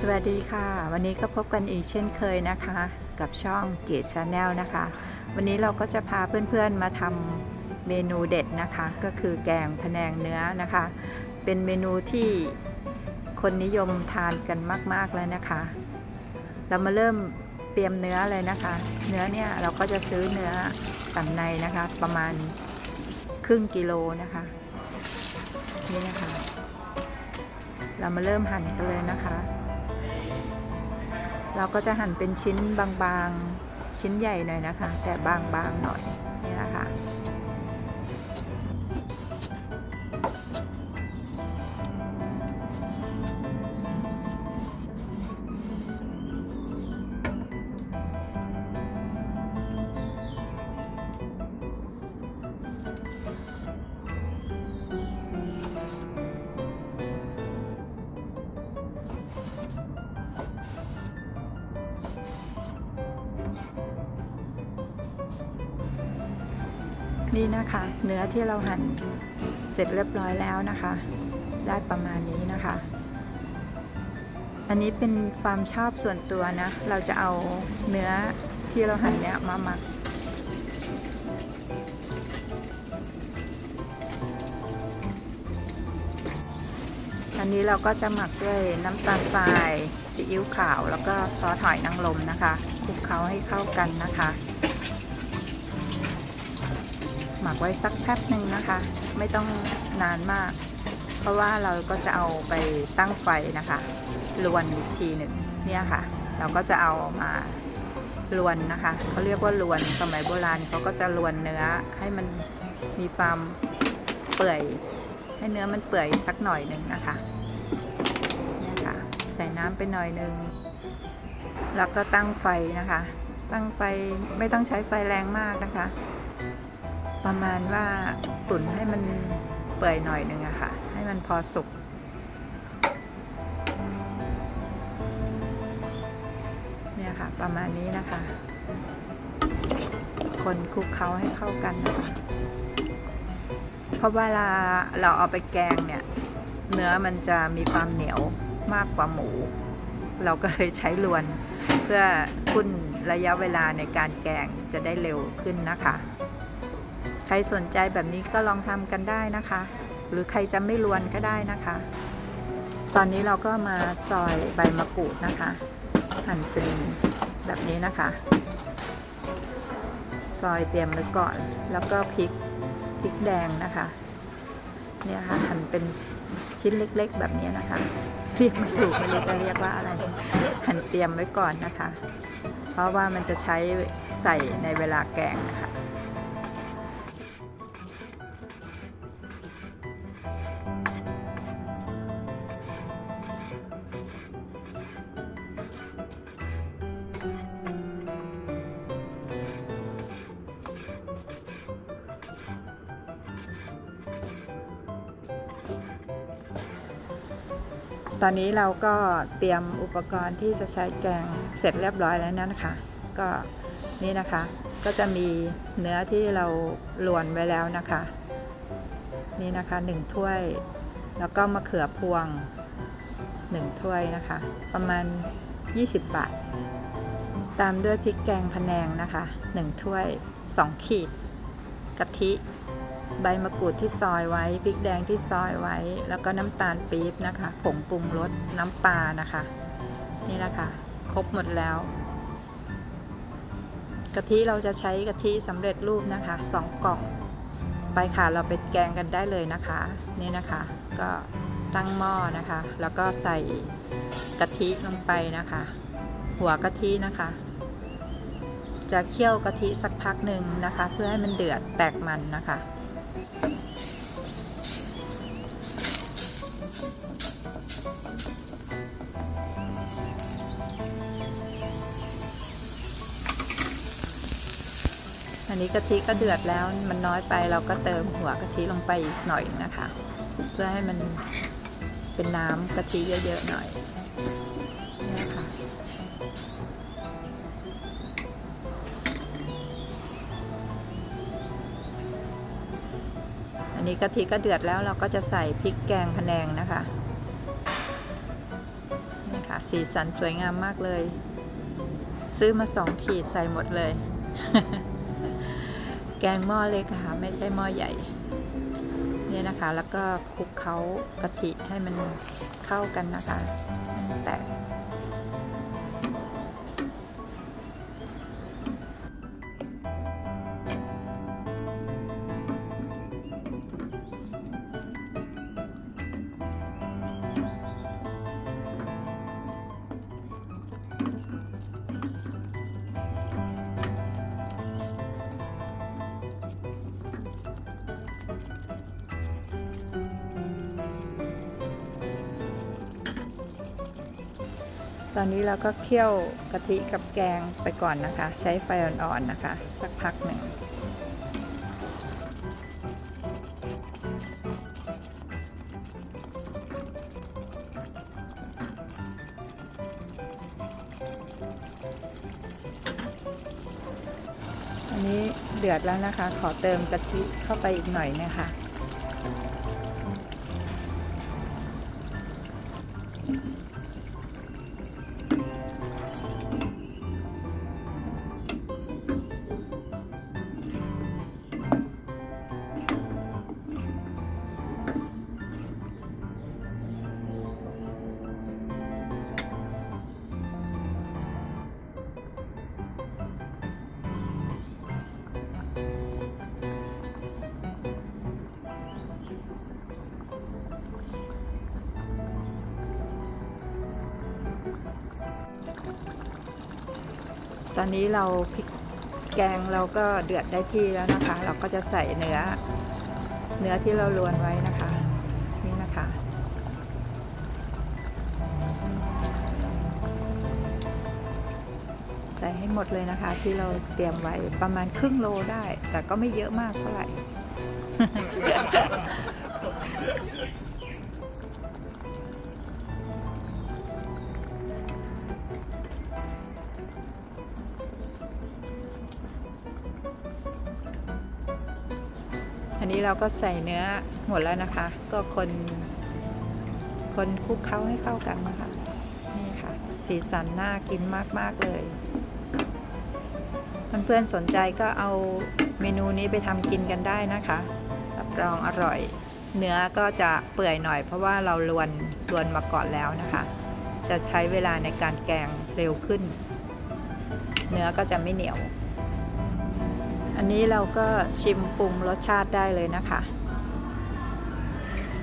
สวัสดีค่ะ วันนี้ก็พบกันอีกเช่นเคยนะคะ กับช่องเกตชาแนลนะคะ วันนี้เราก็จะพาเพื่อนๆมาทำเมนูเด็ดนะคะ ก็คือแกงพะแนงเนื้อนะคะ เป็นเมนูที่คนนิยมทานกันมากๆแล้วนะคะ เรามาเริ่มเตรียมเนื้อเลยนะคะ เนื้อเนี่ยเราก็จะซื้อเนื้อสันในนะคะ ประมาณครึ่งกิโลนะคะนี่นะคะ เรามาเริ่มหั่นกันเลยนะคะ เราก็จะหั่นเป็นชิ้นบางๆ ชิ้นใหญ่หน่อยนะคะ แต่บางๆหน่อย นี่นะคะ เนื้อที่เราหั่นเสร็จเรียบร้อยแล้วนะคะได้ประมาณนี้นะคะ อันนี้เป็นความชอบส่วนตัวนะ เราจะเอาเนื้อที่เราหั่นเนี่ยมาหมักอันนี้เราก็จะหมักด้วยน้ำตาลทรายซีอิ๊วขาว แล้วก็ซอสหอยนางรมนะคะคลุกเคล้าให้เข้ากันนะคะ หมักไว้สักแป๊บหนึ่งนะคะ ไม่ต้องนานมาก เพราะว่าเราก็จะเอาไปตั้งไฟนะคะลวนอีกทีหนึ่งเนี่ยค่ะ เราก็จะเอามา ลวนนะคะเขาเรียกว่าลวนสมัยโบราณเขาก็จะลวนเนื้อให้มันมีความเปื่อย ให้เนื้อมันเปื่อยสักหน่อยหนึ่งนะคะเนี่ยค่ะใส่น้ำไปหน่อยหนึ่งแล้วก็ตั้งไฟนะคะ ตั้งไฟไม่ต้องใช้ไฟแรงมากนะคะ ประมาณว่าตุ๋นให้มันเปื่อยหน่อยหนึ่งอะค่ะ ให้มันพอสุก เนี่ยค่ะ ประมาณนี้นะคะ คนคลุกเคล้าให้เข้ากันนะคะเพราะเวลาเราเอาไปแกงเนี่ย เนื้อมันจะมีความเหนียวมากกว่าหมู เราก็เลยใช้ลวนเพื่อคุ้นระยะเวลาในการแกงจะได้เร็วขึ้นนะคะ ใครสนใจแบบนี้ก็ลองทำกันได้นะคะ หรือใครจะไม่ลวนก็ได้นะคะ ตอนนี้เราก็มาซอยใบมะกรูดนะคะ หั่นเป็นแบบนี้นะคะ ซอยเตรียมไว้ก่อน แล้วก็พริกพริกแดงนะคะเนี่ยค่ะหั่นเป็นชิ้นเล็กๆ แบบนี้นะคะเรียกไม่ถูกไม่รู้จะเรียกว่าอะไร หั่นเตรียมไว้ก่อนนะคะ เพราะว่ามันจะใช้ใส่ในเวลาแกงนะคะ ตอนนี้เราก็เตรียมอุปกรณ์ที่จะใช้แกงเสร็จเรียบร้อยแล้วนะคะ ก็นี่นะคะ ก็จะมีเนื้อที่เราลวนไว้แล้วนะคะ นี่นะคะหนึ่งถ้วย แล้วก็มะเขือพวงหนึ่งถ้วยนะคะ ประมาณ 20 บาท ตามด้วยพริกแกงพะแนงนะคะหนึ่งถ้วย2ขีดกะทิ ใบมะกรูดที่ซอยไว้พริกแดงที่ซอยไว้ แล้วก็น้ำตาลปี๊บนะคะผงปรุงรสน้ำปลานะคะ นี่นะคะครบหมดแล้วกะทิเราจะใช้กะทิสำเร็จรูปนะคะสองกล่องไปค่ะเราไปแกงกันได้เลยนะคะ นี่นะคะ ก็ตั้งหม้อนะคะ แล้วก็ใส่กะทิลงไปนะคะ หัวกะทินะคะ จะเคี่ยวกะทิสักพักหนึ่งนะคะ เพื่อให้มันเดือดแตกมันนะคะ อันนี้กะทิก็เดือดแล้วมันน้อยไปเราก็เติมหัวกะทิลงไปอีกหน่อยนะคะ เพื่อให้มันเป็นน้ำกะทิเยอะๆหน่อยนี่ยค่ะอันนี้กะทิก็เดือดแล้วเราก็จะใส่พริกแกงพะแนงนะคะ สีสันสวยงามมากเลย ซื้อมาสองขีดใส่หมดเลย แกงหม้อเล็กค่ะ ไม่ใช่หม้อใหญ่เนี่ยนะคะ แล้วก็คลุกเขากะทิให้มันเข้ากันนะคะให้มันแตก ตอนนี้เราก็เคี่ยวกะทิกับแกงไปก่อนนะคะ ใช้ไฟอ่อนๆนะคะ สักพักหนึ่งอันนี้เดือดแล้วนะคะ ขอเติมกะทิเข้าไปอีกหน่อยนะคะ ตอนนี้เราพริกแกงเราก็เดือดได้ที่แล้วนะคะ เราก็จะใส่เนื้อ เนื้อที่เราลวนไว้นะคะ นี่นะคะ ใส่ให้หมดเลยนะคะ ที่เราเตรียมไว้ประมาณครึ่งโลได้ แต่ก็ไม่เยอะมากเท่าไหร่ นนี้เราก็ใส่เนื้อหมดแล้วนะคะ ก็คน คนคลุกเคล้าให้เข้ากันนะคะ นี่ค่ะ สีสันน่ากินมาก ๆ เลย เพื่อนๆสนใจก็เอาเมนูนี้ไปทำกินกันได้นะคะรับรองอร่อย เนื้อก็จะเปื่อยหน่อยเพราะว่าเราลวนลวนมาก่อนแล้วนะคะ จะใช้เวลาในการแกงเร็วขึ้น เนื้อก็จะไม่เหนียว อันนี้เราก็ชิมปรุงรสชาติได้เลยนะคะ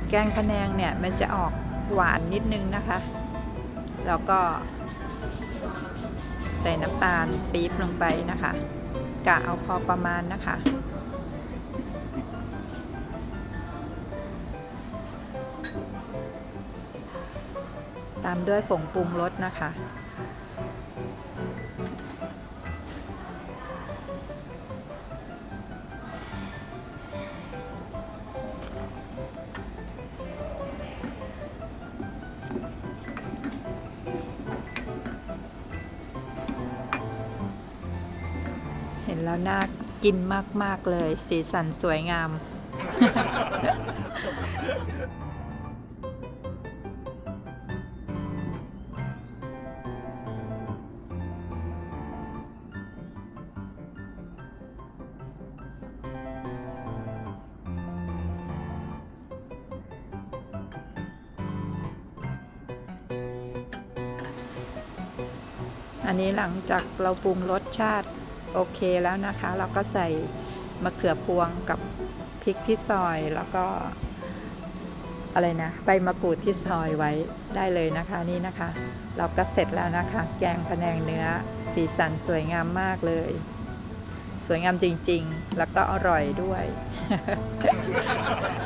แกงพะแนงเนี่ยมันจะออกหวานนิดนึงนะคะ แล้วก็ ใส่น้ำตาลปี๊บลงไปนะคะกะเอาพอประมาณนะคะ ตามด้วยผงปรุงรสนะคะ แล้วน่ากินมาก ๆ เลย สีสันสวยงาม อันนี้หลังจากเราปรุงรสชาติ โอเคแล้วนะคะ เราก็ใส่มะเขือพวงกับพริกที่ซอยแล้วก็อะไรนะใบมะกรูดที่ซอยไว้ได้เลยนะคะนี่นะคะ เราก็เสร็จแล้วนะคะ แกงพะแนงเนื้อสีสันสวยงามมากเลย สวยงามจริง ๆ แล้วก็อร่อยด้วย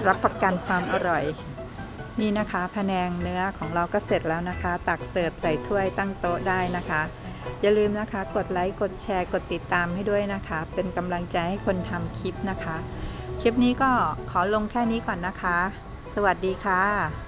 รับประกันความอร่อย นี่นะคะพะแนงเนื้อของเราก็เสร็จแล้วนะคะ ตักเสิร์ฟใส่ถ้วยตั้งโต๊ะได้นะคะ อย่าลืมนะคะ กดไลค์ กดแชร์ กดติดตามให้ด้วยนะคะ เป็นกำลังใจให้คนทำคลิปนะคะ คลิปนี้ก็ขอลงแค่นี้ก่อนนะคะ สวัสดีค่ะ